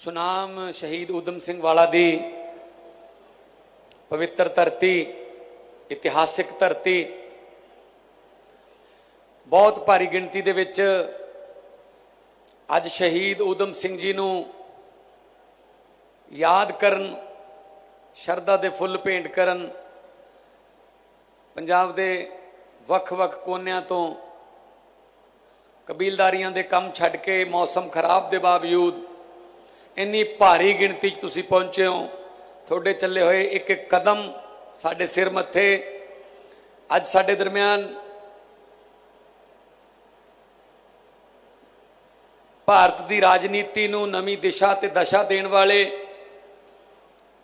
ਸੁਨਾਮ ਸ਼ਹੀਦ ਊਧਮ ਸਿੰਘ ਵਾਲਾ ਦੀ ਪਵਿੱਤਰ ਧਰਤੀ, ਇਤਿਹਾਸਿਕ ਧਰਤੀ। ਬਹੁਤ ਭਾਰੀ ਗਿਣਤੀ ਦੇ ਵਿੱਚ ਅੱਜ ਸ਼ਹੀਦ ਊਧਮ ਸਿੰਘ ਜੀ ਨੂੰ ਯਾਦ ਕਰਨ, ਸ਼ਰਧਾ ਦੇ ਫੁੱਲ ਭੇਂਟ ਕਰਨ, ਪੰਜਾਬ ਦੇ ਵੱਖ-ਵੱਖ ਕੋਨਿਆਂ ਤੋਂ ਕਬੀਲਦਾਰੀਆਂ ਦੇ ਕੰਮ ਛੱਡ ਕੇ ਮੌਸਮ ਖਰਾਬ ਦੇ ਬਾਵਜੂਦ ਇੰਨੀ ਭਾਰੀ ਗਿਣਤੀ 'ਚ ਤੁਸੀਂ ਪਹੁੰਚੇ ਹੋ। ਤੁਹਾਡੇ ਚੱਲੇ ਹੋਏ ਇੱਕ ਇੱਕ ਕਦਮ ਸਾਡੇ ਸਿਰ ਮੱਥੇ। ਅੱਜ ਸਾਡੇ ਦਰਮਿਆਨ ਭਾਰਤ ਦੀ ਰਾਜਨੀਤੀ ਨੂੰ ਨਵੀਂ ਦਿਸ਼ਾ ਤੇ ਦਸ਼ਾ ਦੇਣ ਵਾਲੇ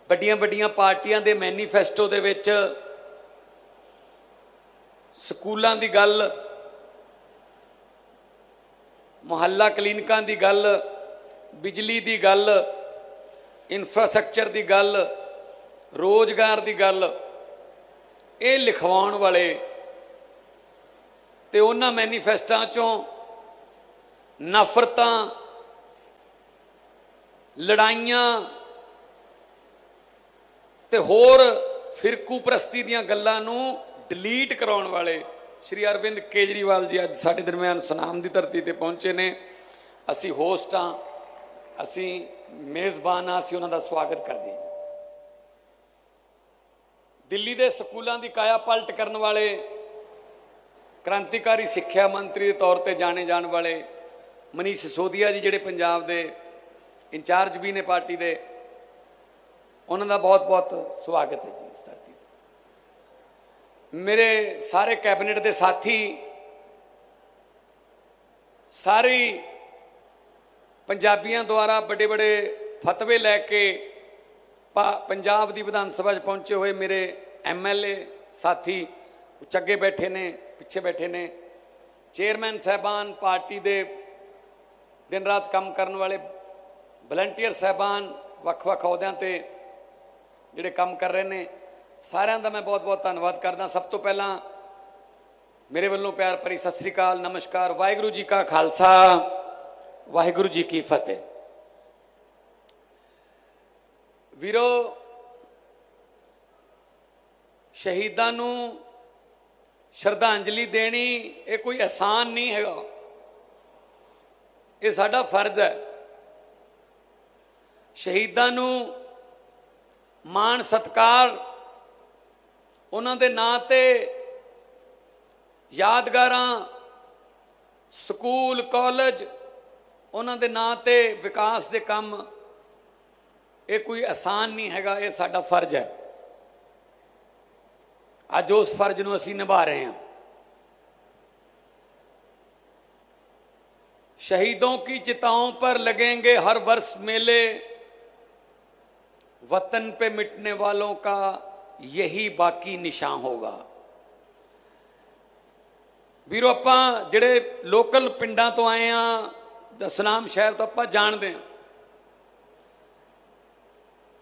ਵੱਡੀਆਂ ਵੱਡੀਆਂ ਪਾਰਟੀਆਂ ਦੇ ਮੈਨੀਫੈਸਟੋ ਦੇ ਵਿੱਚ ਸਕੂਲਾਂ ਦੀ ਗੱਲ, ਮੁਹੱਲਾ ਕਲੀਨਿਕਾਂ ਦੀ ਗੱਲ ਬਿਜਲੀ ਦੀ ਗੱਲ ਇਨਫਰਾਸਟ੍ਰਕਚਰ ਦੀ ਗੱਲ, ਰੋਜ਼ਗਾਰ ਦੀ ਗੱਲ, ਇਹ ਲਿਖਵਾਉਣ ਵਾਲੇ ਤੇ ਉਹਨਾਂ ਮੈਨੀਫੈਸਟਾਂ ਚੋਂ ਨਫ਼ਰਤਾਂ, ਲੜਾਈਆਂ ਤੇ ਹੋਰ ਫਿਰਕੂ ਪ੍ਰਸਤੀ ਦੀਆਂ ਗੱਲਾਂ ਨੂੰ ਡਿਲੀਟ ਕਰਾਉਣ ਵਾਲੇ ਸ਼੍ਰੀ ਅਰਵਿੰਦ ਕੇਜਰੀਵਾਲ ਜੀ ਅੱਜ ਸਾਡੇ ਦਰਮਿਆਨ ਸੁਨਾਮ ਦੀ ਧਰਤੀ ਤੇ ਪਹੁੰਚੇ ਨੇ। ਅਸੀਂ ਹੋਸਟ ਹਾਂ। ਅਸੀਂ ਮੇਜ਼ਬਾਨ ਹਾਂ, ਅਸੀਂ ਉਹਨਾਂ ਦਾ ਸਵਾਗਤ ਕਰਦੇ ਹਾਂ। ਦਿੱਲੀ ਦੇ ਸਕੂਲਾਂ ਦੀ ਕਾਇਆ ਪਲਟ ਕਰਨ ਵਾਲੇ, ਕ੍ਰਾਂਤੀਕਾਰੀ ਸਿੱਖਿਆ ਮੰਤਰੀ ਦੇ ਤੌਰ ਤੇ ਜਾਣੇ ਜਾਣ ਵਾਲੇ ਮਨੀਸ਼ ਸਿਸੋਦੀਆ ਜੀ ਜਿਹੜੇ ਪੰਜਾਬ ਦੇ ਇੰਚਾਰਜ ਵੀ ਨੇ ਪਾਰਟੀ ਦੇ, ਉਹਨਾਂ ਦਾ ਬਹੁਤ-ਬਹੁਤ ਸਵਾਗਤ ਹੈ ਜੀ ਇਸ ਧਰਤੀ ਤੇ। ਮੇਰੇ ਸਾਰੇ ਕੈਬਨਿਟ ਦੇ ਸਾਥੀ, ਸਾਰੀ ਪੰਜਾਬੀਆਂ ਦੁਆਰਾ ਵੱਡੇ ਵੱਡੇ ਫਤਵੇ ਲੈ ਕੇ ਪਾ- ਪੰਜਾਬ ਦੀ ਵਿਧਾਨ ਸਭਾ 'ਚ ਪਹੁੰਚੇ ਹੋਏ ਮੇਰੇ ਐਮਐਲਏ ਸਾਥੀ ਚੱਗੇ ਬੈਠੇ ਨੇ, ਪਿੱਛੇ ਬੈਠੇ ਨੇ। ਚੇਅਰਮੈਨ ਸਹਿਬਾਨ ਪਾਰਟੀ ਦੇ ਦਿਨ ਰਾਤ ਕੰਮ ਕਰਨ ਵਾਲੇ ਵਲੰਟੀਅਰ ਸਹਿਬਾਨ ਵੱਖ-ਵੱਖ ਅਹੁਦਿਆਂ ਤੇ ਜਿਹੜੇ ਕੰਮ ਕਰ ਰਹੇ ਨੇ। ਸਾਰਿਆਂ ਦਾ ਮੈਂ ਬਹੁਤ-ਬਹੁਤ ਧੰਨਵਾਦ ਕਰਦਾ। ਸਭ ਤੋਂ ਪਹਿਲਾਂ ਮੇਰੇ ਵੱਲੋਂ ਪਿਆਰ ਭਰੀ ਸਤਿ ਸ੍ਰੀ ਅਕਾਲ, ਨਮਸਕਾਰ, ਵਾਹਿਗੁਰੂ ਜੀ ਕਾ ਖਾਲਸਾ। ਵਾਹਿਗੁਰੂ ਜੀ ਕੀ ਫਤਿਹ। ਵੀਰੋ, ਸ਼ਹੀਦਾਂ ਨੂੰ ਸ਼ਰਧਾਂਜਲੀ ਦੇਣੀ ਇਹ ਕੋਈ ਆਸਾਨ ਨਹੀਂ ਹੈਗਾ। ਇਹ ਸਾਡਾ ਫਰਜ਼ ਹੈ। ਸ਼ਹੀਦਾਂ ਨੂੰ ਮਾਣ ਸਤਕਾਰ ਉਹਨਾਂ ਦੇ ਨਾਂ ਤੇ ਯਾਦਗਾਰਾਂ, ਸਕੂਲ, ਕਾਲਜ ਉਹਨਾਂ ਦੇ ਨਾਂ ਤੇ ਵਿਕਾਸ ਦੇ ਕੰਮ ਇਹ ਕੋਈ ਆਸਾਨ ਨਹੀਂ ਹੈਗਾ ਇਹ ਸਾਡਾ ਫਰਜ਼ ਹੈ ਅੱਜ ਉਸ ਫਰਜ਼ ਨੂੰ ਅਸੀਂ ਨਿਭਾ ਰਹੇ ਹਾਂ शहीदों की चिताओं पर लगेंगे हर वर्ष मेले वतन पे मिटने वालों का यही ਬਾਕੀ ਨਿਸ਼ਾਨ ਹੋਗਾ ਵੀਰੋ ਆਪਾਂ ਜਿਹੜੇ ਲੋਕਲ ਪਿੰਡਾਂ ਤੋਂ ਆਏ ਆ ਦਸਨਾਮ ਸ਼ਹਿਰ ਤੋਂ ਆਪਾਂ ਜਾਣਦੇ ਹਾਂ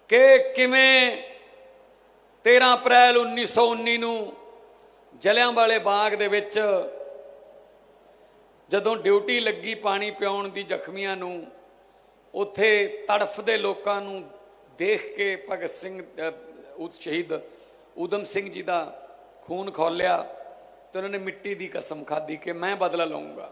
ਕਿ ਕਿਵੇਂ 13 ਅਪ੍ਰੈਲ 1919 ਨੂੰ ਜਲਿਆਂਵਾਲੇ ਬਾਗ ਦੇ ਵਿੱਚ ਜਦੋਂ ਡਿਊਟੀ ਲੱਗੀ ਪਾਣੀ ਪਿਉਣ ਦੀ ਜ਼ਖਮੀਆਂ ਨੂੰ ਉੱਥੇ ਤੜਫਦੇ ਲੋਕਾਂ ਨੂੰ ਦੇਖ ਕੇ ਭਗਤ ਸਿੰਘ ਅਹ, ਸ਼ਹੀਦ ਊਧਮ ਸਿੰਘ ਜੀ ਦਾ ਖੂਨ ਖੋਲਿਆ ਤੇ ਉਹਨਾਂ ਨੇ ਮਿੱਟੀ ਦੀ ਕਸਮ ਖਾਧੀ ਕਿ ਮੈਂ ਬਦਲਾ ਲਵਾਂਗਾ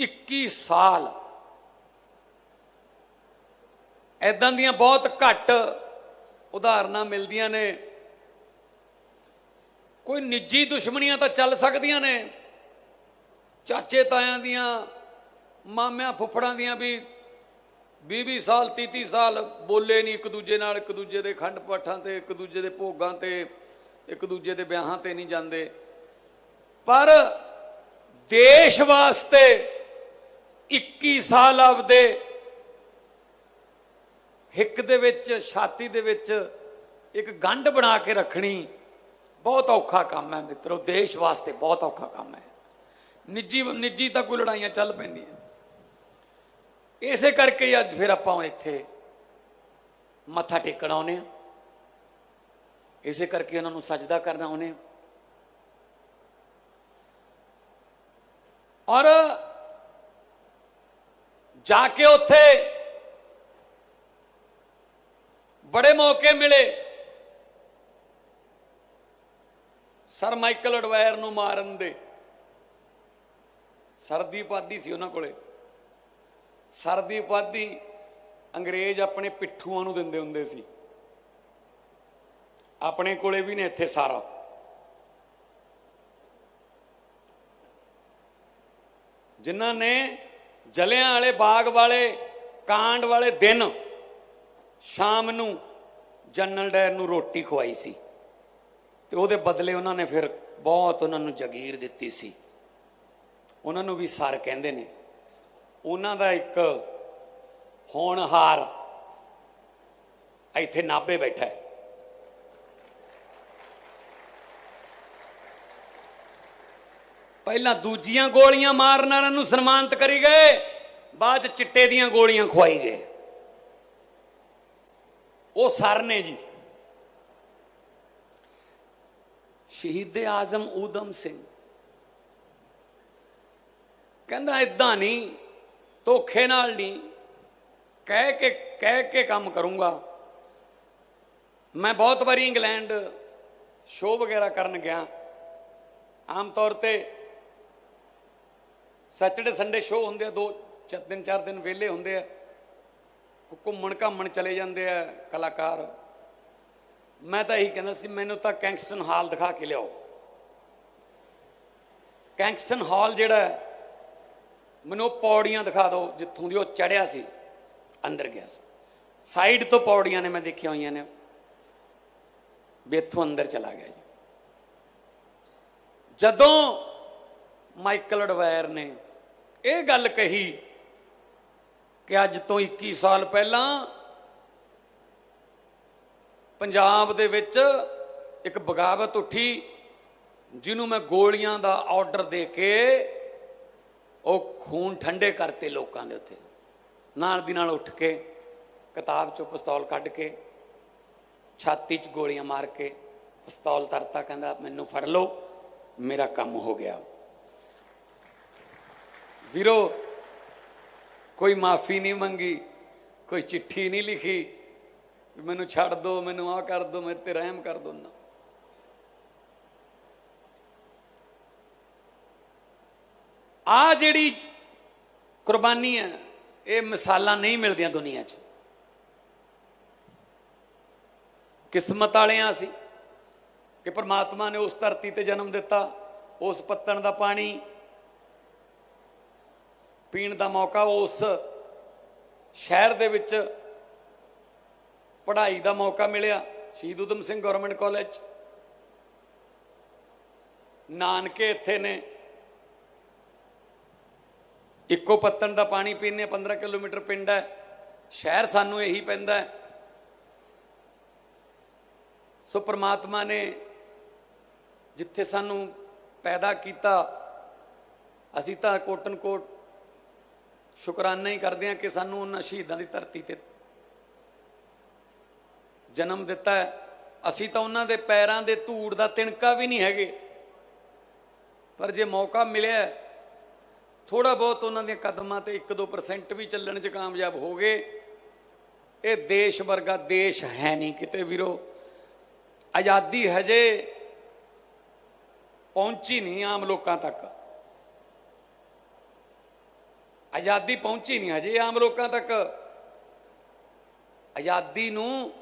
21 ਸਾਲ। ਐਦਾਂ ਦੀਆਂ ਬਹੁਤ ਘੱਟ ਉਦਾਹਰਨਾਂ ਮਿਲਦੀਆਂ ਨੇ। ਕੋਈ ਨਿੱਜੀ ਦੁਸ਼ਮਣੀਆਂ ਤਾਂ ਚੱਲ ਸਕਦੀਆਂ ਨੇ। ਚਾਚੇ ਤਾਇਆਂ ਦੀਆਂ, ਮਾਮਿਆਂ ਫੁੱਫੜਾਂ ਦੀਆਂ ਵੀ 20-20 ਸਾਲ 30-30 ਸਾਲ ਬੋਲੇ ਨਹੀਂ ਇੱਕ ਦੂਜੇ ਨਾਲ, ਇੱਕ ਦੂਜੇ ਦੇ ਖੰਡ ਪਾਠਾਂ ਤੇ, ਇੱਕ ਦੂਜੇ ਦੇ ਭੋਗਾਂ ਤੇ, ਇੱਕ ਦੂਜੇ ਦੇ ਵਿਆਹਾਂ ਤੇ ਨਹੀਂ ਜਾਂਦੇ। ਪਰ ਦੇਸ਼ ਵਾਸਤੇ 21 ਸਾਲ ਆਪਦੇ ਹਿੱਕ ਦੇ ਵਿੱਚ, ਛਾਤੀ ਦੇ ਵਿੱਚ ਇੱਕ ਗੰਢ ਬਣਾ ਕੇ ਰੱਖਣੀ ਬਹੁਤ ਔਖਾ ਕੰਮ ਹੈ ਮਿੱਤਰੋ, ਦੇਸ਼ ਵਾਸਤੇ ਬਹੁਤ ਔਖਾ ਕੰਮ ਹੈ। ਨਿੱਜੀ ਨਿੱਜੀ ਤਾਂ ਕੋਈ ਲੜਾਈਆਂ ਚੱਲ ਪੈਂਦੀਆਂ। ਇਸੇ ਕਰਕੇ ਅੱਜ ਫਿਰ ਆਪਾਂ ਇੱਥੇ ਮੱਥਾ ਟੇਕਣ ਆਉਨੇ ਆ ਇਸੇ ਕਰਕੇ ਉਹਨਾਂ ਨੂੰ ਸਜਦਾ ਕਰਨਾ ਆਉਨੇ ਆ ਔਰ ਜਾ ਕੇ ਉੱਥੇ ਬੜੇ ਮੌਕੇ ਮਿਲੇ। ਸਰ ਮਾਈਕਲ ਅਡਵਾਇਰ ਨੂੰ ਮਾਰਨ ਦੇ। ਸਰਦੀ ਪਾਦੀ ਸੀ ਉਹਨਾਂ ਕੋਲੇ। ਸਰਦੀ ਪਾਦੀ ਅੰਗਰੇਜ਼ ਆਪਣੇ ਪਿੱਠੂਆਂ ਨੂੰ ਦਿੰਦੇ ਹੁੰਦੇ ਸੀ। ਆਪਣੇ ਕੋਲੇ ਵੀ ਨੇ ਇੱਥੇ ਸਾਰਾ। ਜਿਨ੍ਹਾਂ ਨੇ ਜਲਿਆਂ ਵਾਲੇ ਬਾਗ ਵਾਲੇ, ਕਾਂਡ ਵਾਲੇ ਦਿਨ ਸ਼ਾਮ ਨੂੰ ਜਨਰਲ ਡਾਇਰ ਨੂੰ ਰੋਟੀ ਖਵਾਈ ਸੀ। ਤੇ ਉਹਦੇ ਬਦਲੇ ਉਹਨਾਂ ਨੇ ਫਿਰ ਬਹੁਤ ਉਹਨਾਂ ਨੂੰ ਜਗੀਰ ਦਿੱਤੀ ਸੀ। ਉਹਨਾਂ ਨੂੰ ਵੀ ਸਰ ਕਹਿੰਦੇ ਨੇ। ਉਹਨਾਂ ਦਾ ਇੱਕ ਹੋਣਹਾਰ ਇੱਥੇ ਨਾਭੇ ਬੈਠਾ ਹੈ। ਪਹਿਲਾਂ ਦੂਜੀਆਂ ਗੋਲੀਆਂ ਮਾਰਨ ਵਾਲਿਆਂ ਨੂੰ ਸਨਮਾਨਿਤ ਕਰੀ ਗਏ, ਬਾਅਦ ਚ ਚਿੱਟੇ ਦੀਆਂ ਗੋਲੀਆਂ ਖਵਾਈ ਗਏ। ਉਹ ਸਰ ਨੇ ਜੀ। ਸ਼ਹੀਦ ਆਜ਼ਮ ਊਦਮ ਸਿੰਘ। ਕਹਿੰਦਾ ਇਦਾਂ ਨਹੀਂ, ਧੋਖੇ ਨਾਲ ਨਹੀਂ, ਕਹਿ ਕੇ ਕਹਿ ਕੇ ਕੰਮ ਕਰੂੰਗਾ। ਮੈਂ ਬਹੁਤ ਵਾਰੀ ਇੰਗਲੈਂਡ ਸ਼ੋਅ ਵਗੈਰਾ ਕਰਨ ਗਿਆ। ਆਮ ਤੌਰ ਤੇ ਸੈਟਰਡੇ ਸੰਡੇ ਸ਼ੋਅ ਹੁੰਦੇ ਆ, ਦੋ ਚਾਰ ਦਿਨ ਚਾਰ ਦਿਨ ਵਿਹਲੇ ਹੁੰਦੇ ਆ। ਘੁੰਮਣ ਘਾਮਣ ਚਲੇ ਜਾਂਦੇ ਆ ਕਲਾਕਾਰ। ਮੈਂ ਤਾਂ ਇਹੀ ਕਹਿੰਦਾ ਸੀ, ਮੈਨੂੰ ਤਾਂ ਕੈਂਗਸਟਨ ਹਾਲ ਦਿਖਾ ਕੇ ਲਿਆਓ। ਕੈਂਗਸਟਨ ਹਾਲ ਜਿਹੜਾ ਮੈਨੂੰ ਉਹ ਪੌੜੀਆਂ ਦਿਖਾ ਦਿਓ ਜਿੱਥੋਂ ਦੀ ਉਹ ਚੜਿਆ ਸੀ, ਅੰਦਰ ਗਿਆ ਸੀ। ਸਾਈਡ ਤੋਂ ਪੌੜੀਆਂ ਨੇ ਮੈਂ ਦੇਖੀਆਂ ਹੋਈਆਂ ਨੇ। ਵੀ ਇੱਥੋਂ ਅੰਦਰ ਚਲਾ ਗਿਆ ਜੀ। ਜਦੋਂ ਮਾਈਕਲ ਅਡਵਾਇਰ ਨੇ ਇਹ ਗੱਲ ਕਹੀ ਕਿ ਅੱਜ ਤੋਂ 21 ਸਾਲ ਪਹਿਲਾਂ ਪੰਜਾਬ ਦੇ ਵਿੱਚ ਇੱਕ ਬਗਾਵਤ ਉੱਠੀ ਜਿਹਨੂੰ ਮੈਂ ਗੋਲੀਆਂ ਦਾ ਆਰਡਰ ਦੇ ਕੇ ਉਹ ਖੂਨ ਠੰਡੇ ਕਰਤੇ ਲੋਕਾਂ ਦੇ ਉੱਤੇ। ਨਾਲ ਦੀ ਨਾਲ ਉੱਠ ਕੇ ਕਿਤਾਬ ਚੋਂ ਪਿਸਤੌਲ ਕੱਢ ਕੇ ਛਾਤੀ 'ਚ ਗੋਲੀਆਂ ਮਾਰ ਕੇ ਪਿਸਤੌਲ ਤਰਤਾ, ਕਹਿੰਦਾ, ਮੈਨੂੰ ਫੜ ਲਓ, ਮੇਰਾ ਕੰਮ ਹੋ ਗਿਆ। ਵੀਰੋ, ਕੋਈ ਮਾਫੀ ਨਹੀਂ ਮੰਗੀ, ਕੋਈ ਚਿੱਠੀ ਨਹੀਂ ਲਿਖੀ ਮੈਨੂੰ ਛੱਡ ਦਿਓ ਮੈਨੂੰ ਆਹ ਕਰ ਦਿਓ ਮੇਰੇ ਤੇ ਰਹਿਮ ਕਰ ਦਿਓ ਨਾ। ਆ ਜਿਹੜੀ ਕੁਰਬਾਨੀ ਹੈ, ਇਹ ਮਿਸਾਲਾਂ ਨਹੀਂ ਮਿਲਦੀਆਂ ਦੁਨੀਆ 'ਚ। ਕਿਸਮਤ ਵਾਲਿਆਂ ਸੀ ਕਿ ਪ੍ਰਮਾਤਮਾ ਨੇ ਉਸ ਧਰਤੀ ਤੇ ਜਨਮ ਦਿੱਤਾ, ਉਸ ਪੱਤਣ ਦਾ ਪਾਣੀ ਪੀਣ ਦਾ ਮੌਕਾ ਉਸ ਸ਼ਹਿਰ ਦੇ ਵਿੱਚ ਪੜ੍ਹਾਈ ਦਾ ਮੌਕਾ ਮਿਲਿਆ, ਸ਼ਹੀਦ ਉਦਮ ਸਿੰਘ ਗਵਰਨਮੈਂਟ ਕਾਲਜ। ਨਾਨਕੇ ਇੱਥੇ ਨੇ। ਇੱਕੋ ਪੱਤਣ ਦਾ ਪਾਣੀ ਪੀਣੇ 15 ਕਿਲੋਮੀਟਰ ਪਿੰਡ ਹੈ। ਸ਼ਹਿਰ ਸਾਨੂੰ ਇਹੀ ਪੈਂਦਾ ਹੈ। ਸੋ ਪ੍ਰਮਾਤਮਾ ਨੇ ਜਿੱਥੇ ਸਾਨੂੰ ਪੈਦਾ ਕੀਤਾ, ਅਸੀਂ ਤਾਂ ਕੋਟਨ ਕੋਟ ਸ਼ੁਕਰਾਨਾ ਹੀ ਕਰਦੇ ਹਾਂ ਕਿ ਸਾਨੂੰ ਉਹਨਾਂ ਸ਼ਹੀਦਾਂ ਦੀ ਧਰਤੀ ਤੇ ਜਨਮ ਦਿੱਤਾ ਹੈ। ਅਸੀਂ ਤਾਂ ਉਹਨਾਂ ਦੇ ਪੈਰਾਂ ਦੇ ਧੂੜ ਦਾ ਤਿਣਕਾ ਵੀ ਨਹੀਂ ਹੈਗੇ। ਪਰ ਜੇ ਮੌਕਾ ਮਿਲਿਆ ਥੋੜਾ ਬਹੁਤ ਉਹਨਾਂ ਦੀਆਂ ਕਦਮਾਂ ਤੇ 1-2% ਵੀ ਚੱਲਣ 'ਚ ਕਾਮਯਾਬ ਹੋ ਗਏ। ਇਹ ਦੇਸ਼ ਵਰਗਾ ਦੇਸ਼ ਹੈ ਨਹੀਂ ਕਿਤੇ ਵੀਰੋ। ਆਜ਼ਾਦੀ ਹਜੇ ਪਹੁੰਚੀ ਨਹੀਂ ਆਮ ਲੋਕਾਂ ਤੱਕ। ਆਜ਼ਾਦੀ ਪਹੁੰਚੀ ਨਹੀਂ ਹਜੇ ਆਮ ਲੋਕਾਂ ਤੱਕ। ਆਜ਼ਾਦੀ ਨੂੰ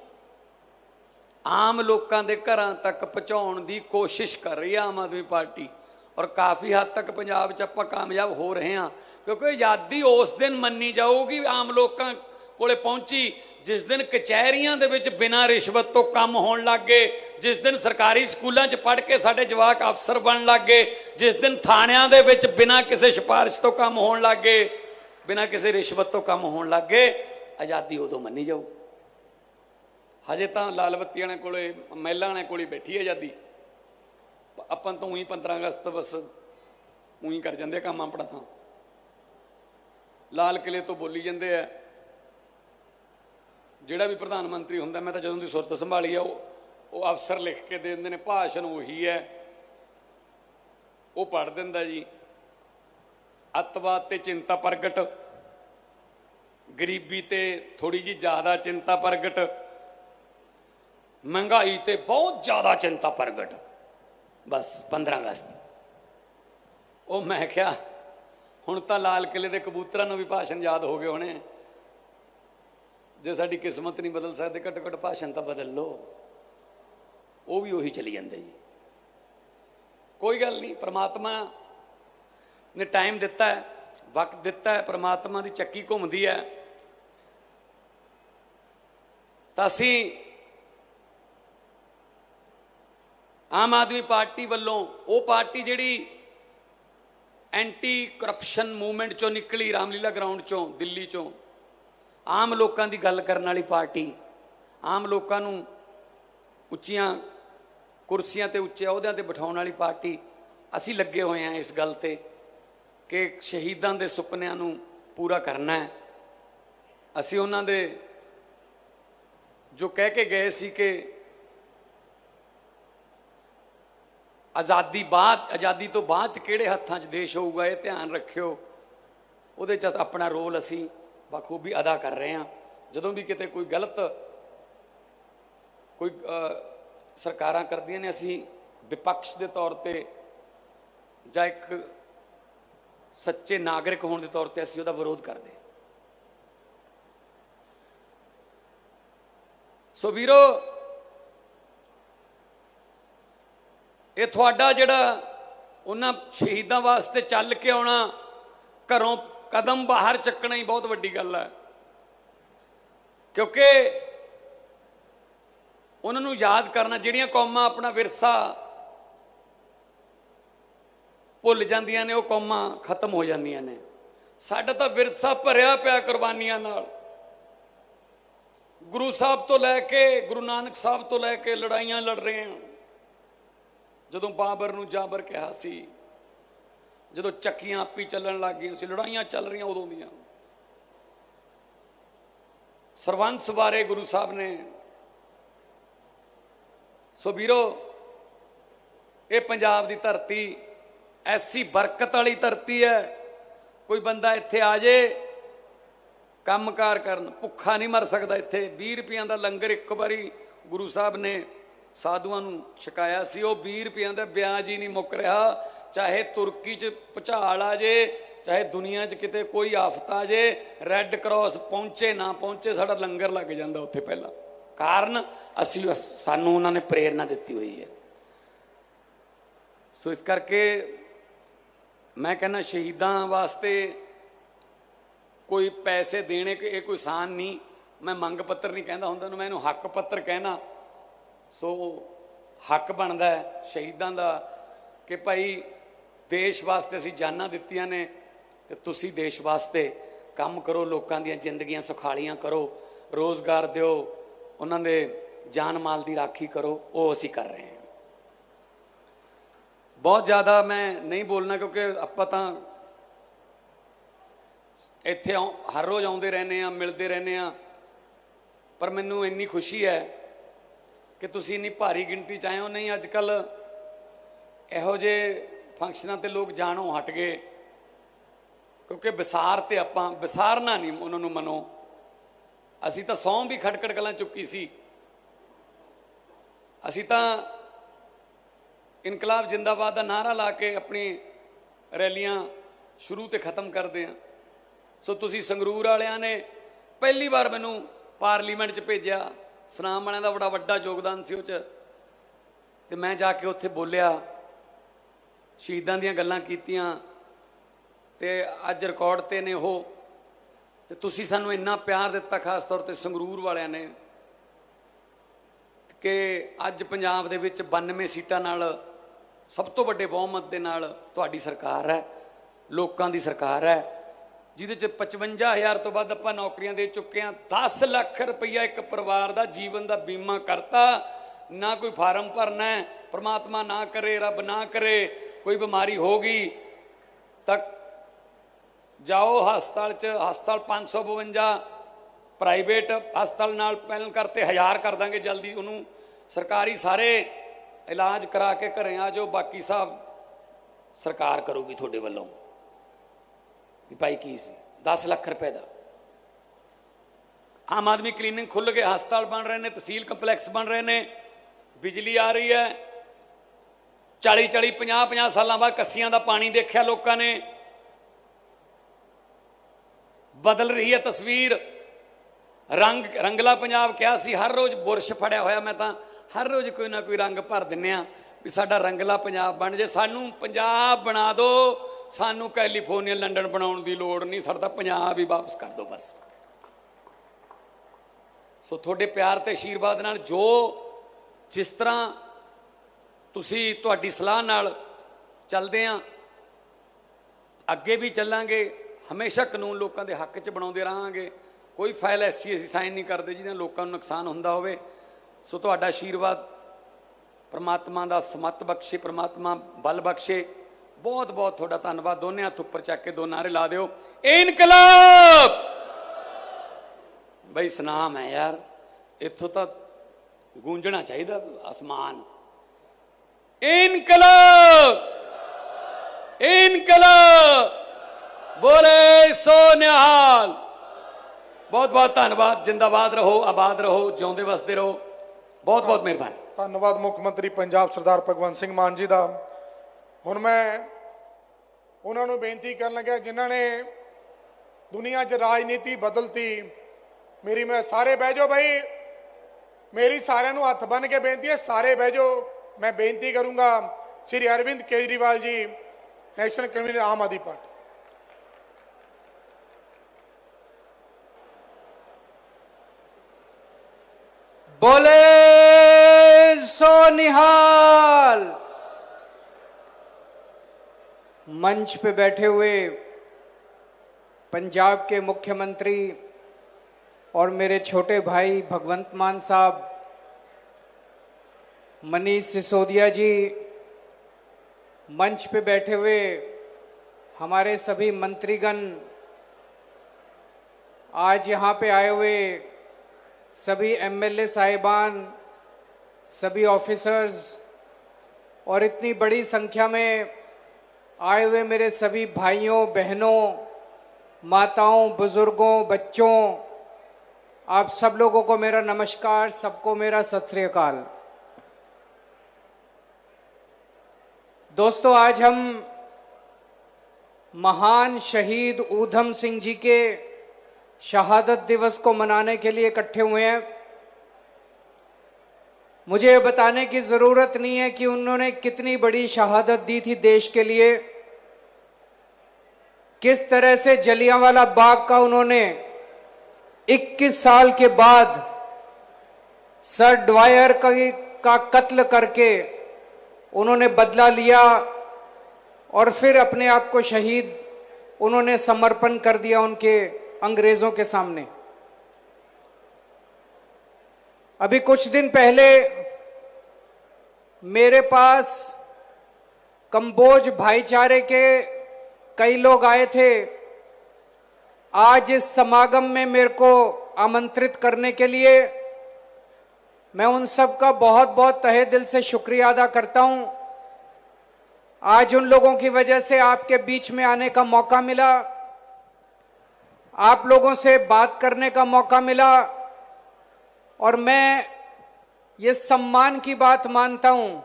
ਆਮ ਲੋਕਾਂ ਦੇ ਘਰਾਂ ਤੱਕ ਪਹੁੰਚਾਉਣ ਦੀ ਕੋਸ਼ਿਸ਼ ਕਰ ਰਹੀ ਹੈ ਆਮ ਆਦਮੀ ਪਾਰਟੀ। ਔਰ ਕਾਫੀ ਹੱਦ ਤੱਕ ਪੰਜਾਬ 'ਚ ਆਪਾਂ ਕਾਮਯਾਬ ਹੋ ਰਹੇ ਹਾਂ। ਕਿਉਂਕਿ ਆਜ਼ਾਦੀ ਉਸ ਦਿਨ ਮੰਨੀ ਜਾਊਗੀ ਆਮ ਲੋਕਾਂ ਕੋਲੇ ਪਹੁੰਚੀ, ਜਿਸ ਦਿਨ ਕਚਹਿਰੀਆਂ ਦੇ ਵਿੱਚ ਬਿਨਾਂ ਰਿਸ਼ਵਤ ਤੋਂ ਕੰਮ ਹੋਣ ਲੱਗੇ ਜਿਸ ਦਿਨ ਸਰਕਾਰੀ ਸਕੂਲਾਂ 'ਚ ਪੜ੍ਹ ਕੇ ਸਾਡੇ ਜਵਾਕ ਅਫਸਰ ਬਣਨ ਲੱਗੇ ਜਿਸ ਦਿਨ ਥਾਣਿਆਂ ਦੇ ਵਿੱਚ ਬਿਨਾਂ ਕਿਸੇ ਸਿਫਾਰਿਸ਼ ਤੋਂ ਕੰਮ ਹੋਣ ਲੱਗੇ ਬਿਨਾਂ ਕਿਸੇ ਰਿਸ਼ਵਤ ਤੋਂ ਕੰਮ ਹੋਣ ਲੱਗ ਗਏ, ਆਜ਼ਾਦੀ ਉਦੋਂ ਮੰਨੀ ਜਾਊ। ਹਜੇ ਤਾਂ ਲਾਲ ਬੱਤੀ ਵਾਲਿਆਂ ਕੋਲੇ, ਮਹਿਲਾ ਵਾਲਿਆਂ ਕੋਲੇ ਬੈਠੀ ਹੈ ਆਜ਼ਾਦੀ। ਆਪਾਂ ਤਾਂ ਉਹੀ 15 ਅਗਸਤ ਬਸ ਉਹੀ ਕਰ ਜਾਂਦੇ ਆ ਕੰਮ ਆਪਣਾ ਤਾਂ। ਲਾਲ ਕਿਲੇ ਤੋਂ ਬੋਲੀ ਜਾਂਦੇ ਆ। ਜਿਹੜਾ ਵੀ ਪ੍ਰਧਾਨ ਮੰਤਰੀ ਹੁੰਦਾ, ਮੈਂ ਤਾਂ ਜਦੋਂ ਦੀ ਸੁਰਤ ਸੰਭਾਲੀ ਆ, ਉਹ ਉਹ ਅਫਸਰ ਲਿਖ ਕੇ ਦੇ ਦਿੰਦੇ ਨੇ, ਭਾਸ਼ਣ ਉਹੀ ਹੈ। ਉਹ ਪੜ ਦਿੰਦਾ ਜੀ। ਅੱਤਵਾਦ ਤੇ ਚਿੰਤਾ ਪ੍ਰਗਟ, ਗਰੀਬੀ ਤੇ ਥੋੜੀ ਜੀ ਜ਼ਿਆਦਾ ਚਿੰਤਾ ਪ੍ਰਗਟ, ਮਹਿੰਗਾਈ ਤੇ ਬਹੁਤ ਜ਼ਿਆਦਾ ਚਿੰਤਾ ਪ੍ਰਗਟ। ਬਸ 15 ਅਗਸਤ। ਉਹ ਮੈਂ ਕਿਹਾ, ਹੁਣ ਤਾਂ ਲਾਲ ਕਿਲੇ ਦੇ ਕਬੂਤਰਾਂ ਨੂੰ ਵੀ ਭਾਸ਼ਣ ਯਾਦ ਹੋ ਗਏ ਹੋਣੇ। ਜੇ ਸਾਡੀ ਕਿਸਮਤ ਨਹੀਂ ਬਦਲ ਸਕਦੇ ਘੱਟੋ ਘੱਟ ਭਾਸ਼ਣ ਤਾਂ ਬਦਲ ਲਓ। ਉਹ ਵੀ ਉਹੀ ਚਲੀ ਜਾਂਦੇ ਜੀ। ਕੋਈ ਗੱਲ ਨਹੀਂ, ਪ੍ਰਮਾਤਮਾ ਨੇ ਟਾਈਮ ਦਿੱਤਾ ਹੈ, ਵਕਤ ਦਿੱਤਾ ਹੈ, ਪ੍ਰਮਾਤਮਾ ਦੀ ਚੱਕੀ ਘੁੰਮਦੀ ਹੈ। ਤਾਂ ਅਸੀਂ ਆਮ ਆਦਮੀ ਪਾਰਟੀ ਵੱਲੋਂ ਉਹ ਪਾਰਟੀ ਜਿਹੜੀ ਐਂਟੀ ਕਰਪਸ਼ਨ ਮੂਵਮੈਂਟ ਚੋਂ ਨਿਕਲੀ, ਰਾਮਲੀਲਾ ਗਰਾਊਂਡ ਚੋਂ, ਦਿੱਲੀ ਚੋਂ ਆਮ ਲੋਕਾਂ ਦੀ ਗੱਲ ਕਰਨ ਵਾਲੀ ਪਾਰਟੀ, ਆਮ ਲੋਕਾਂ ਨੂੰ ਉੱਚੀਆਂ ਕੁਰਸੀਆਂ ਤੇ ਉੱਚੇ ਅਹੁਦਿਆਂ ਤੇ ਬਿਠਾਉਣ ਵਾਲੀ ਪਾਰਟੀ, ਅਸੀਂ ਲੱਗੇ ਹੋਏ ਹਾਂ ਇਸ ਗੱਲ ਤੇ ਕਿ ਸ਼ਹੀਦਾਂ ਦੇ ਸੁਪਨਿਆਂ ਨੂੰ ਪੂਰਾ ਕਰਨਾ ਹੈ। ਅਸੀਂ ਉਹਨਾਂ ਦੇ ਜੋ ਕਹਿ ਕੇ ਗਏ ਸੀ ਕਿ ਆਜ਼ਾਦੀ ਬਾਅਦ, ਆਜ਼ਾਦੀ ਤੋਂ ਬਾਅਦ ਚ ਕਿਹੜੇ ਹੱਥਾਂ 'ਚ ਦੇਸ਼ ਹੋਊਗਾ, ਇਹ ਧਿਆਨ ਰੱਖਿਓ। ਉਹਦੇ 'ਚ ਆਪਣਾ ਰੋਲ ਅਸੀਂ ਬਖੂਬੀ ਅਦਾ ਕਰ ਰਹੇ ਹਾਂ। ਜਦੋਂ ਵੀ ਕਿਤੇ ਕੋਈ ਗਲਤ, ਕੋਈ ਸਰਕਾਰਾਂ ਕਰਦੀਆਂ ਨੇ, ਅਸੀਂ ਵਿਪਕਸ਼ ਦੇ ਤੌਰ ਤੇ ਜਾਂ ਇੱਕ ਸੱਚੇ ਨਾਗਰਿਕ ਹੋਣ ਦੇ ਤੌਰ ਤੇ ਅਸੀਂ ਉਹਦਾ ਵਿਰੋਧ ਕਰਦੇ ਸੋ ਵੀਰੋ, ਇਹ ਤੁਹਾਡਾ ਜਿਹੜਾ ਉਹਨਾਂ ਸ਼ਹੀਦਾਂ ਵਾਸਤੇ ਚੱਲ ਕੇ ਆਉਣਾ ਘਰੋਂ ਕਦਮ ਬਾਹਰ ਚੱਕਣਾ ਹੀ ਬਹੁਤ ਵੱਡੀ ਗੱਲ ਹੈ। ਕਿਉਂਕਿ ਉਹਨਾਂ ਨੂੰ ਯਾਦ ਕਰਨਾ, ਜਿਹੜੀਆਂ ਕੌਮਾਂ ਆਪਣਾ ਵਿਰਸਾ ਭੁੱਲ ਜਾਂਦੀਆਂ ਨੇ, ਉਹ ਕੌਮਾਂ ਖਤਮ ਹੋ ਜਾਂਦੀਆਂ ਨੇ। ਸਾਡਾ ਤਾਂ ਵਿਰਸਾ ਭਰਿਆ ਪਿਆ ਕੁਰਬਾਨੀਆਂ ਨਾਲ। ਗੁਰੂ ਸਾਹਿਬ ਤੋਂ ਲੈ ਕੇ, ਗੁਰੂ ਨਾਨਕ ਸਾਹਿਬ ਤੋਂ ਲੈ ਕੇ ਲੜਾਈਆਂ ਲੜ ਰਹੇ ਹਾਂ। ਜਦੋਂ ਬਾਬਰ ਨੂੰ ਜਾਬਰ ਕਿਹਾ ਸੀ ਜਦੋਂ ਚੱਕੀਆਂ ਆਪੀ ਚੱਲਣ ਲੱਗ ਗਈਆਂ ਸੀ ਲੜਾਈਆਂ ਚੱਲ ਰਹੀਆਂ ਉਦੋਂ ਦੀਆਂ। ਸਰਵੰਸ ਬਾਰੇ ਗੁਰੂ ਸਾਹਿਬ ਨੇ, ਸੋ ਵੀਰੋ, ਇਹ ਪੰਜਾਬ ਦੀ ਧਰਤੀ ਐਸੀ ਬਰਕਤ ਵਾਲੀ ਧਰਤੀ ਹੈ, ਕੋਈ ਬੰਦਾ ਇੱਥੇ ਆ ਜੇ, ਕੰਮਕਾਰ ਕਰਨ, ਭੁੱਖਾ ਨਹੀਂ ਮਰ ਸਕਦਾ ਇੱਥੇ। 20 ਰੁਪਈਆਂ ਦਾ ਲੰਗਰ ਇੱਕ ਵਾਰੀ ਗੁਰੂ ਸਾਹਿਬ ਨੇ ਸਾਧੂਆਂ ਨੂੰ ਛਕਾਇਆ ਸੀ, ਉਹ 20 ਰੁਪਈਆਂ ਦਾ ਵਿਆਜ ਹੀ ਨਹੀਂ ਮੁੱਕ ਰਿਹਾ। ਚਾਹੇ ਤੁਰਕੀ 'ਚ ਭੁਚਾਲ ਆ ਜੇ, ਚਾਹੇ ਦੁਨੀਆ 'ਚ ਕਿਤੇ ਕੋਈ ਆਫਤ ਆ ਜੇ ਰੈੱਡ ਕਰਾਸ ਪਹੁੰਚੇ, ਨਾ ਪਹੁੰਚੇ, ਸਾਡਾ ਲੰਗਰ ਲੱਗ ਜਾਂਦਾ ਉੱਥੇ ਪਹਿਲਾਂ। ਕਾਰਨ ਅਸੀਂ ਸਾਨੂੰ ਉਹਨਾਂ ਨੇ ਪ੍ਰੇਰਣਾ ਦਿੱਤੀ ਹੋਈ ਹੈ। ਸੋ ਇਸ ਕਰਕੇ ਮੈਂ ਕਹਿੰਦਾ ਸ਼ਹੀਦਾਂ ਵਾਸਤੇ ਕੋਈ ਪੈਸੇ ਦੇਣੇ ਕਿ ਇਹ ਕੋਈ ਆਸਾਨ ਨਹੀਂ। ਮੈਂ ਮੰਗ ਪੱਤਰ ਨਹੀਂ ਕਹਿੰਦਾ ਹੁੰਦਾ, ਨੂੰ ਮੈਂ ਇਹਨੂੰ ਹੱਕ ਪੱਤਰ ਕਹਿਣਾ। ਸੋ ਹੱਕ ਬਣਦਾ ਹੈ ਸ਼ਹੀਦਾਂ ਦਾ ਕਿ ਭਾਈ ਦੇਸ਼ ਵਾਸਤੇ ਅਸੀਂ ਜਾਨਾਂ ਦਿੱਤੀਆਂ ਨੇ ਤੇ ਤੁਸੀਂ ਦੇਸ਼ ਵਾਸਤੇ ਕੰਮ ਕਰੋ, ਲੋਕਾਂ ਦੀਆਂ ਜ਼ਿੰਦਗੀਆਂ ਸੁਖਾਲੀਆਂ ਕਰੋ, ਰੋਜ਼ਗਾਰ ਦਿਓ, ਉਹਨਾਂ ਦੇ ਜਾਨ ਮਾਲ ਦੀ ਰਾਖੀ ਕਰੋ, ਉਹ ਅਸੀਂ ਕਰ ਰਹੇ ਹਾਂ। ਬਹੁਤ ਜ਼ਿਆਦਾ ਮੈਂ ਨਹੀਂ ਬੋਲਣਾ ਕਿਉਂਕਿ ਆਪਾਂ ਤਾਂ ਇੱਥੇ ਆਉਂ- ਹਰ ਰੋਜ਼ ਆਉਂਦੇ ਰਹਿੰਦੇ ਆ ਮਿਲਦੇ ਰਹਿੰਦੇ ਆ ਪਰ ਮੈਨੂੰ ਇੰਨੀ ਖੁਸ਼ੀ ਹੈ ਕਿ ਤੁਸੀਂ ਇੰਨੀ ਭਾਰੀ ਗਿਣਤੀ ਚ ਆਏ ਹੋ? ਨਹੀਂ ਅੱਜ ਕੱਲ ਇਹੋ ਜਿਹੇ ਫੰਕਸ਼ਨਾਂ ਤੇ ਲੋਕ ਜਾਣੋਂ ਹਟ ਗਏ। ਕਿਉਂਕਿ ਵਿਸਾਰ ਤੇ ਆਪਾਂ ਵਿਸਾਰਨਾ ਨਹੀਂ ਉਹਨਾਂ ਨੂੰ ਮਨੋ। ਅਸੀਂ ਤਾਂ ਸੌਂ ਵੀ ਖਟਕੜ ਕਲਾਂ ਚੁੱਕੀ ਸੀ। ਅਸੀਂ ਤਾਂ ਇਨਕਲਾਬ ਜਿੰਦਾਬਾਦ ਦਾ ਨਾਰਾ ਲਾ ਕੇ ਆਪਣੀ ਰੈਲੀਆਂ ਸ਼ੁਰੂ ਤੇ ਖਤਮ ਕਰਦੇ ਆ ਸੋ ਤੁਸੀਂ ਸੰਗਰੂਰ ਵਾਲਿਆਂ ਨੇ ਪਹਿਲੀ ਵਾਰ ਮੈਨੂੰ ਪਾਰਲੀਮੈਂਟ 'ਚ ਭੇਜਿਆ। ਸਨਾਮ ਵਾਲਿਆਂ ਦਾ ਬੜਾ ਵੱਡਾ ਯੋਗਦਾਨ ਸੀ ਉਹ 'ਚ। ਤੇ ਮੈਂ ਜਾ ਕੇ ਉੱਥੇ ਬੋਲਿਆ, ਸ਼ਹੀਦਾਂ ਦੀਆਂ ਗੱਲਾਂ ਕੀਤੀਆਂ, ਤੇ ਅੱਜ ਰਿਕਾਰਡ ਤੇ ਨੇ ਉਹ। ਤੇ ਤੁਸੀਂ ਸਾਨੂੰ ਇੰਨਾ ਪਿਆਰ ਦਿੱਤਾ, ਖਾਸ ਤੌਰ ਤੇ ਸੰਗਰੂਰ ਵਾਲਿਆਂ ਨੇ, ਕਿ ਅੱਜ ਪੰਜਾਬ ਦੇ ਵਿੱਚ 92 ਸੀਟਾਂ ਨਾਲ ਸਭ ਤੋਂ ਵੱਡੇ ਬਹੁਮਤ ਦੇ ਨਾਲ ਤੁਹਾਡੀ ਸਰਕਾਰ ਹੈ, ਲੋਕਾਂ ਦੀ ਸਰਕਾਰ ਹੈ। ਜਿਹਦੇ ਚ 55000 ਤੋਂ ਵੱਧ ਆਪਾਂ ਨੌਕਰੀਆਂ ਦੇ ਚੁੱਕੇ ਹਾਂ। 10 ਲੱਖ ਰੁਪਈਆ ਇੱਕ ਪਰਿਵਾਰ ਦਾ ਜੀਵਨ ਦਾ ਬੀਮਾ ਕਰਤਾ। ਨਾ ਕੋਈ ਫਾਰਮ ਭਰਨਾ ਹੈ, ਪ੍ਰਮਾਤਮਾ ਨਾ ਕਰੇ, ਰੱਬ ਨਾ ਕਰੇ, ਕੋਈ ਬਿਮਾਰੀ ਹੋ ਗਈ, ਤਾਂ ਜਾਓ ਹਸਪਤਾਲ ਚ, ਹਸਪਤਾਲ 552 ਪ੍ਰਾਈਵੇਟ ਹਸਪਤਾਲ ਨਾਲ ਪੈਨਲ ਕਰਤੇ, ਹਜ਼ਾਰ ਕਰ ਦਾਂਗੇ ਜਲਦੀ ਉਹਨੂੰ। ਸਰਕਾਰੀ ਸਾਰੇ ਇਲਾਜ ਕਰਾ ਕੇ ਘਰੇ ਆ ਜਾਓ, ਬਾਕੀ ਸਭ ਸਰਕਾਰ ਕਰੂਗੀ ਤੁਹਾਡੇ ਵੱਲੋਂ। ਵੀ ਭਾਈ ਕੀ ਸੀ 10 ਲੱਖ ਰੁਪਏ ਦਾ ਆਮ ਆਦਮੀ ਕਲੀਨਿਕ ਖੁੱਲ ਗਏ ਹਸਪਤਾਲ ਬਣ ਰਹੇ ਨੇ ਤਹਿਸੀਲ ਕੰਪਲੈਕਸ ਬਣ ਰਹੇ ਨੇ ਬਿਜਲੀ ਆ ਰਹੀ ਹੈ 40 40 50 50 ਸਾਲਾਂ ਬਾਅਦ ਕੱਸੀਆਂ ਦਾ ਪਾਣੀ ਦੇਖਿਆ ਲੋਕਾਂ ਨੇ ਬਦਲ ਰਹੀ ਹੈ ਤਸਵੀਰ ਰੰਗ ਰੰਗਲਾ ਪੰਜਾਬ ਕਿਹਾ ਸੀ ਹਰ ਰੋਜ਼ ਬੁਰਸ਼ ਫੜਿਆ ਹੋਇਆ ਮੈਂ ਤਾਂ ਹਰ ਰੋਜ਼ ਕੋਈ ਨਾ ਕੋਈ ਰੰਗ ਭਰ ਦਿੰਨੇ ਆ ਵੀ ਸਾਡਾ ਰੰਗਲਾ ਪੰਜਾਬ ਬਣ ਜੇ, ਸਾਨੂੰ ਪੰਜਾਬ ਬਣਾ ਦਿਓ ਸਾਨੂੰ ਕੈਲੀਫੋਰਨੀਆ, ਲੰਡਨ ਬਣਾਉਣ ਦੀ ਲੋੜ ਨਹੀਂ, ਸਾਡਾ ਤਾਂ ਪੰਜਾਬ ਹੀ ਵਾਪਸ ਕਰ ਦਿਓ ਬਸ। ਸੋ ਤੁਹਾਡੇ ਪਿਆਰ ਤੇ ਆਸ਼ੀਰਵਾਦ ਨਾਲ ਜੋ ਜਿਸ ਤਰ੍ਹਾਂ ਤੁਸੀਂ ਤੁਹਾਡੀ ਸਲਾਹ ਨਾਲ ਚੱਲਦੇ ਆ, ਅੱਗੇ ਵੀ ਚੱਲਾਂਗੇ, ਹਮੇਸ਼ਾ ਕਾਨੂੰਨ ਲੋਕਾਂ ਦੇ ਹੱਕ 'ਚ ਬਣਾਉਂਦੇ ਰਹਾਂਗੇ। ਕੋਈ ਫਾਈਲ ਐਸੀ ਅਸੀਂ ਸਾਈਨ ਨਹੀਂ ਕਰਦੇ ਜਿਹਦੇ ਨਾਲ ਲੋਕਾਂ ਨੂੰ ਨੁਕਸਾਨ ਹੁੰਦਾ ਹੋਵੇ। ਸੋ ਤੁਹਾਡਾ ਆਸ਼ੀਰਵਾਦ ਪ੍ਰਮਾਤਮਾ ਦਾ ਸਮਤ ਬਖਸ਼ੇ ਪ੍ਰਮਾਤਮਾ ਬਲ ਬਖਸ਼ੇ ਬਹੁਤ ਬਹੁਤ ਤੁਹਾਡਾ ਧੰਨਵਾਦ ਦੋਨੇ ਹੱਥ ਉੱਪਰ ਚੱਕ ਕੇ ਦੋ ਨਾਰੇ ਲਾ ਦਿਓ ਇਨਕਲਾਬ ਬਈ ਸਨਾਮ ਹੈ ਯਾਰ ਇੱਥੋਂ ਤਾਂ ਗੂੰਜਣਾ ਚਾਹੀਦਾ ਅਸਮਾਨ ਇਨਕਲਾਬ ਇਨਕਲਾਬ ਬੋਲੇ ਸੋ ਨਿਹਾਲ ਬਹੁਤ ਬਹੁਤ ਧੰਨਵਾਦ ਜਿੰਦਾਬਾਦ ਰਹੋ ਆਬਾਦ ਰਹੋ ਜਿਉਂਦੇ ਵਸਦੇ ਰਹੋ ਬਹੁਤ ਬਹੁਤ ਮਿਹਰਬਾਨੀ ਧੰਨਵਾਦ ਮੁੱਖ ਮੰਤਰੀ ਪੰਜਾਬ ਸਰਦਾਰ ਭਗਵੰਤ ਸਿੰਘ ਮਾਨ ਜੀ ਦਾ। ਹੁਣ ਮੈਂ ਉਹਨਾਂ ਨੂੰ ਬੇਨਤੀ ਕਰਨ ਲੱਗਾ ਜਿਨ੍ਹਾਂ ਨੇ ਦੁਨੀਆ 'ਚ ਰਾਜਨੀਤੀ ਬਦਲਤੀ, ਮੇਰੀ ਮੈਂ ਸਾਰੇ ਬਹਿ ਜਾਓ ਭਾਈ ਮੇਰੀ ਸਾਰਿਆਂ ਨੂੰ ਹੱਥ ਬੰਨ ਕੇ ਬੇਨਤੀ ਹੈ, ਸਾਰੇ ਬਹਿ ਜਾਓ। ਮੈਂ ਬੇਨਤੀ ਕਰੂੰਗਾ Shri Arvind Kejriwal ji, national convener Aam Aadmi party. ਬੋਲੇ निहाल। मंच पे बैठे हुए पंजाब के मुख्यमंत्री और मेरे छोटे भाई भगवंत मान साहब, मनीष सिसोदिया जी, मंच पे बैठे हुए हमारे सभी मंत्रीगण, आज यहाँ पे आए हुए सभी एमएलए साहिबान सभी ऑफिसर्स और इतनी बड़ी संख्या में आए हुए मेरे सभी भाइयों, बहनों, माताओं, बुज़ुर्गों, बच्चों, आप सब लोगों को मेरा नमस्कार, सबको मेरा सत श्रीकाल दोस्तों, आज हम महान शहीद ऊधम सिंह जी के शहादत दिवस को मनाने के लिए इकट्ठे हुए हैं। मुझे ये बताने की ज़रूरत नहीं है कि उन्होंने कितनी बड़ी शहादत दी थी देश के लिए। किस तरह से जलियांवाला बाग का उन्होंने 21 साल के बाद सर ड्वायर का, का कत्ल करके उन्होंने बदला लिया और फिर अपने आप को शहीद उन्होंने समर्पण कर दिया उनके अंग्रेज़ों के सामने। अभी कुछ दिन पहले मेरे पास कंबोज भाईचारे के कई लोग आए थे। आज इस समागम में मेरे को आमंत्रित करने के लिए मैं उन सब का बहुत बहुत तहे दिल से शुक्रिया अदा करता हूँ। आज उन लोगों की वजह से आपके बीच में आने का मौका मिला। आप लोगों से बात करने का मौका मिला। और मैं ये सम्मान की बात मानता हूँ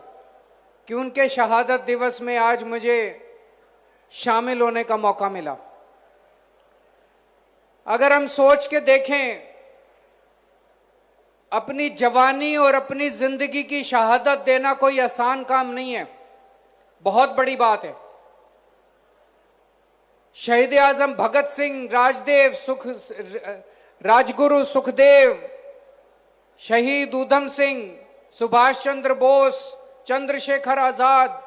कि उनके शहादत दिवस में आज मुझे शामिल होने का मौका मिला। अगर हम सोच के देखें, अपनी जवानी और अपनी ज़िंदगी की शहादत देना कोई आसान काम नहीं है। बहुत बड़ी बात है। शहीद आज़म भगत सिंह, राजदेव सुख, राजगुरु सुखदेव शहीद ऊधम सिंह, सुभाष चंद्र बोस, चंद्रशेखर आज़ाद।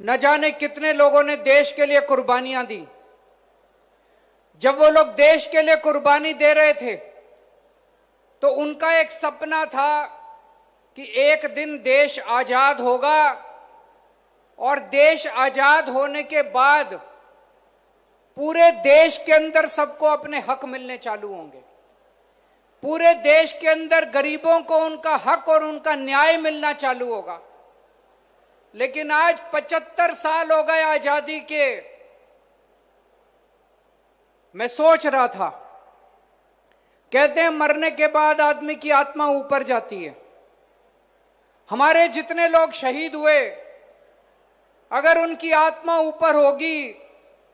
न जाने कितने लोगों ने देश के लिए कुर्बानियाँ दी। जब वो लोग देश के लिए कुर्बानी दे रहे थे तो उनका एक सपना था कि एक दिन देश आज़ाद होगा और देश आज़ाद होने के बाद पूरे देश के अंदर सबको अपने हक मिलने चालू होंगे। पूरे देश के अंदर गरीबों को उनका हक और उनका न्याय मिलना चालू होगा। लेकिन आज 75 साल हो गए आज़ादी के। मैं सोच रहा था, कहते हैं मरने के बाद आदमी की आत्मा ऊपर जाती है। हमारे जितने लोग शहीद हुए, अगर उनकी आत्मा ऊपर होगी,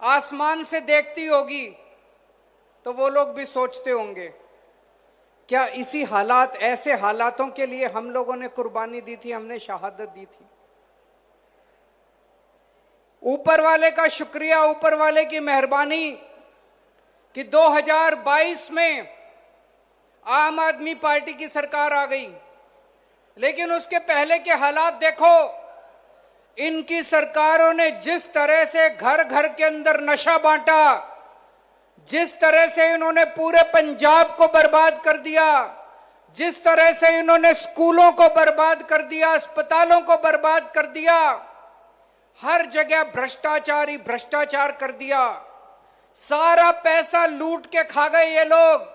आसमान से देखती होगी तो वो लोग भी सोचते होंगे। क्या इसी हालात, ऐसे हालातों के लिए हम लोगों ने कुर्बानी दी थी, हमने शहादत दी थी। ऊपर वाले का शुक्रिया, ऊपर वाले की मेहरबानी कि 2022 में आम आदमी पार्टी की सरकार आ गई। लेकिन उसके पहले के हालात देखो, इनकी सरकारों ने जिस तरह से घर घर के अंदर नशा बांटा जिस तरह से इन्होंने पूरे पंजाब को बर्बाद कर दिया, जिस तरह से इन्होंने स्कूलों को बर्बाद कर दिया, अस्पतालों को बर्बाद कर दिया, हर जगह भ्रष्टाचार ही भ्रष्टाचार कर दिया। सारा पैसा लूट के खा गए ये लोग।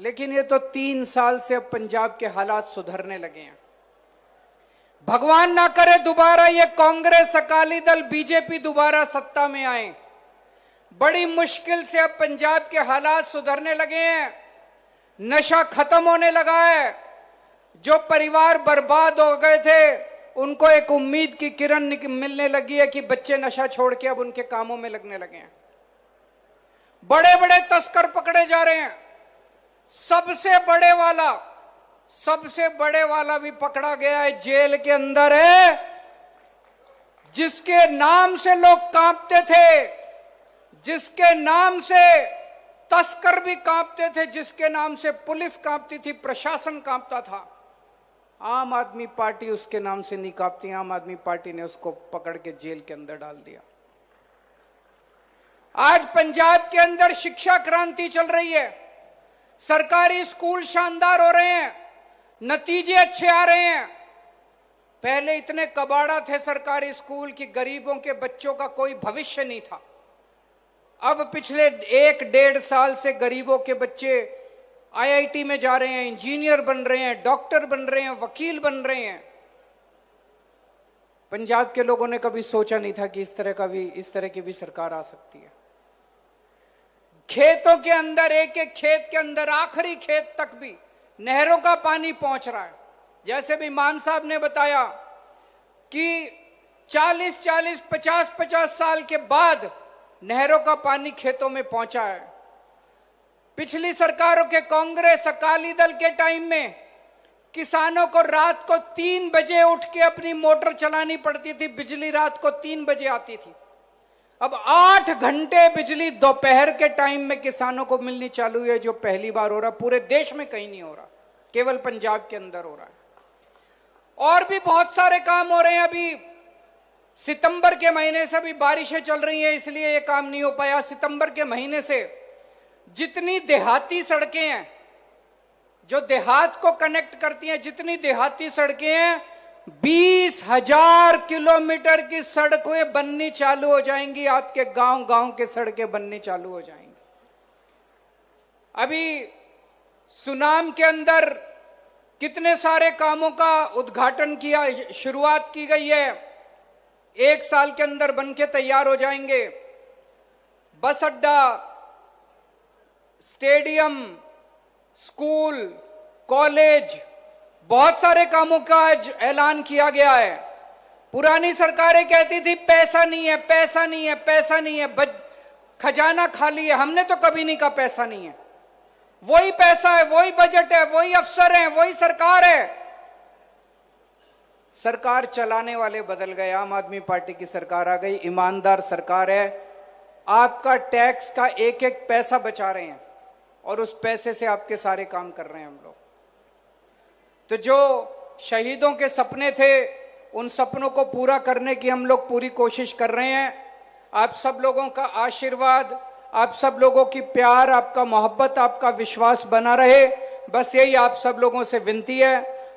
लेकिन ये तो तीन साल से अब पंजाब के हालात सुधरने लगे हैं। भगवान ना करे दोबारा ये कांग्रेस, अकाली दल, बीजेपी दोबारा सत्ता में आए। बड़ी मुश्किल से अब पंजाब के हालात सुधरने लगे हैं। नशा खत्म होने लगा है। जो परिवार बर्बाद हो गए थे, उनको एक उम्मीद की किरण मिलने लगी है कि बच्चे नशा छोड़ के अब उनके कामों में लगने लगे हैं। बड़े बड़े तस्कर पकड़े जा रहे हैं। सबसे बड़े वाला, सबसे बड़े वाला भी पकड़ा गया है जेल के अंदर है, जिसके नाम से लोग कांपते थे। जिसके नाम से तस्कर भी कांपते थे, जिसके नाम से पुलिस कांपती थी, प्रशासन कांपता था, आम आदमी पार्टी उसके नाम से नहीं कांपती, आम आदमी पार्टी ने उसको पकड़ के जेल के अंदर डाल दिया। आज पंजाब के अंदर शिक्षा क्रांति चल रही है, सरकारी स्कूल शानदार हो रहे हैं, नतीजे अच्छे आ रहे हैं। पहले इतने कबाड़ा थे सरकारी स्कूल कि गरीबों के बच्चों का कोई भविष्य नहीं था। अब पिछले एक डेढ़ साल से गरीबों के बच्चे आईआईटी में जा रहे हैं, इंजीनियर बन रहे हैं, डॉक्टर बन रहे हैं, वकील बन रहे हैं। पंजाब के लोगों ने कभी सोचा नहीं था कि इस तरह का भी, इस तरह की भी सरकार आ सकती है। खेतों के अंदर एक एक खेत के अंदर, आखिरी खेत तक भी नहरों का पानी पहुँच रहा है। जैसे भी मान साहब ने बताया कि 40 40 50 50 साल के बाद नहरों का पानी खेतों में पहुँचा है। पिछली सरकारों के कांग्रेस, अकाली दल के टाइम में किसानों को रात को तीन बजे उठ के अपनी मोटर चलानी पड़ती थी, बिजली रात को तीन बजे आती थी। अब आठ घंटे बिजली दोपहर के टाइम में किसानों को मिलनी चालू है, जो पहली बार हो रहा, पूरे देश में कहीं नहीं हो रहा, केवल पंजाब के अंदर हो रहा है। और भी बहुत सारे काम हो रहे हैं अभी। सितंबर के महीने से भी बारिशें चल रही हैं, इसलिए ये काम नहीं हो पाया। सितंबर के महीने से जितनी देहाती सड़कें हैं, जो देहात को कनेक्ट करती हैं, जितनी देहाती सड़कें हैं, बीस हज़ार किलोमीटर की सड़कें बननी चालू हो जाएँगी, आपके गाँव गाँव के सड़कें बननी चालू हो जाएँगी। अभी सुनाम के अंदर कितने सारे कामों का उद्घाटन किया, शुरुआत की गई है। एक साल के अंदर बन के तैयार हो जाएँगे। बस अड्डा स्टेडियम स्कूल कॉलेज बहुत सारे कामों का आज ऐलान किया गया है। पुरानी सरकारें कहती थी पैसा नहीं है पैसा नहीं है पैसा नहीं है बज, खजाना खाली है हमने तो कभी नहीं कहा पैसा नहीं है। वही पैसा है वही बजट है वही अफसर है वही सरकार है। सरकार चलाने वाले बदल गए, आम आदमी पार्टी की सरकार आ गई, ईमानदार सरकार है। आपका टैक्स का एक एक पैसा बचा रहे हैं और उस पैसे से आपके सारे काम कर रहे हैं हम लोग। तो जो शहीदों के सपने थे, उन सपनों को पूरा करने की हम लोग पूरी कोशिश कर रहे हैं। आप सब लोगों का आशीर्वाद, आप सब लोगों की प्यार, आपका मोहब्बत, आपका विश्वास बना रहे। बस यही आप सब लोगों से विनती है।